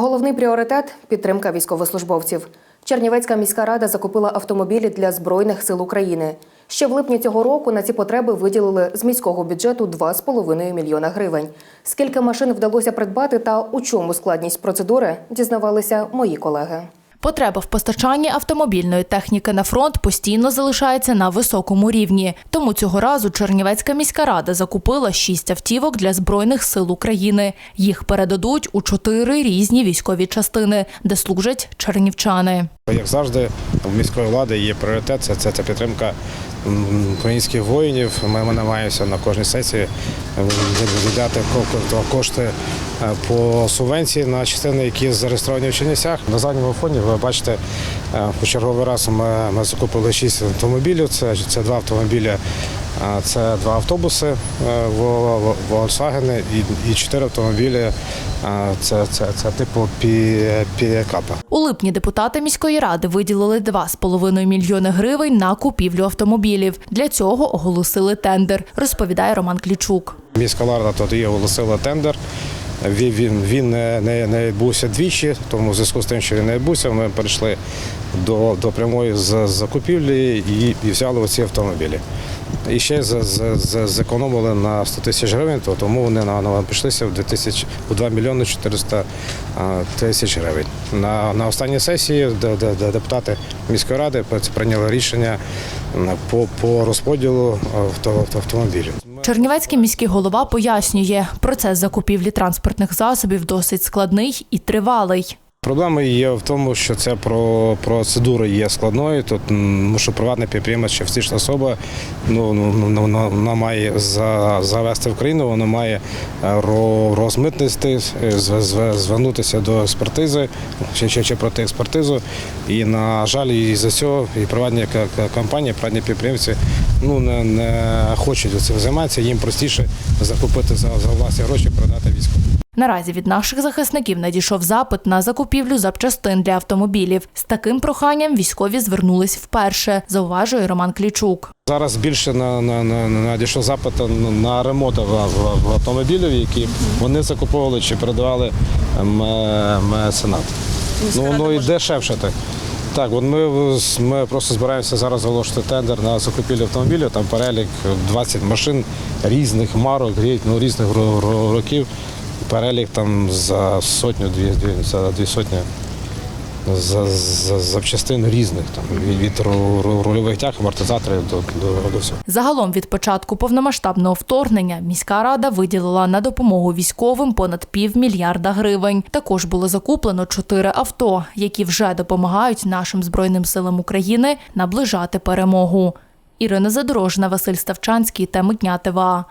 Головний пріоритет підтримка військовослужбовців. Чернівецька міська рада закупила автомобілі для збройних сил України. Ще в липні цього року на ці потреби виділили з міського бюджету 2,5 мільйона гривень. Скільки машин вдалося придбати та у чому складність процедури, дізнавалися мої колеги. Потреба в постачанні автомобільної техніки на фронт постійно залишається на високому рівні. Тому цього разу Чернівецька міська рада закупила шість автівок для збройних сил України. Їх передадуть у чотири різні військові частини, де служать чернівчани. Як завжди, в міської влади є пріоритет це, це, це підтримка українських воїнів. Ми, намагаємося на кожній сесії виділяти ко- ко- кошти е, по субвенції на частини, які зареєстровані в Чернівцях. На задньому фоні ви бачите, е, по черговий раз ми, ми закупили шість автомобілів. Це, це два автомобілі, е, це два автобуси е, Volkswagen і, чотири автомобілі. Це, це, це типу пі- пікапа. У липні депутати міської ради виділили 2,5 мільйони гривень на купівлю автомобілів. Для цього оголосили тендер, розповідає Роман Клічук. Міська рада тоді оголосила тендер. Він, він, він не, не, не відбувся двічі, тому в зв'язку з тим, що він не відбувся, ми перейшли до, до прямої закупівлі і, і взяли оці автомобілі. І ще з- зекономили на 100 тисяч гривень, то тому вони на, на пішли в 2000, у 2 мільйони 400 тисяч гривень. На, на останній сесії де, де, де депутати міської ради прийняли рішення по, по розподілу авто, автомобілів. Чернівецький міський голова пояснює, процес закупівлі транспортних засобів досить складний і тривалий. Проблема є в тому, що ця про процедура є складною. Тут тому що приватний підприємець чи фізична особа ну, ну, ну, вона, вона має за, завести в країну, вона має е, розмитнити, е, зв- зв- звернутися до експертизи чи, чи, чи проти експертизу. І, на жаль, і за цього і приватні компанії, приватні підприємці ну, не, не хочуть цим займатися. Їм простіше закупити за, за власні гроші, продати військовим. Наразі від наших захисників надійшов запит на закупівлю запчастин для автомобілів. З таким проханням військові звернулись вперше, зауважує Роман Клічук. Зараз більше на, на, на, на надійшов запит на- ремонт в, в, в автомобілів, які вони закуповували чи передавали меценат. Ну воно і дешевше так. Так, от ми, ми просто збираємося зараз оголошувати тендер на закупівлю автомобілів. Там перелік 20 машин різних марок, ну, різних ро- ро- років. Перелік там за сотню, дві, за дві сотні за, за, запчастин різних, там, від, від ру- ру- рульових тяг, амортизаторів до, до, до всього. Загалом від початку повномасштабного вторгнення міська рада виділила на допомогу військовим понад півмільярда гривень. Також було закуплено чотири авто, які вже допомагають нашим збройним силам України наближати перемогу. Ірина Задорожна, Василь Ставчанський, теми дня ТВА.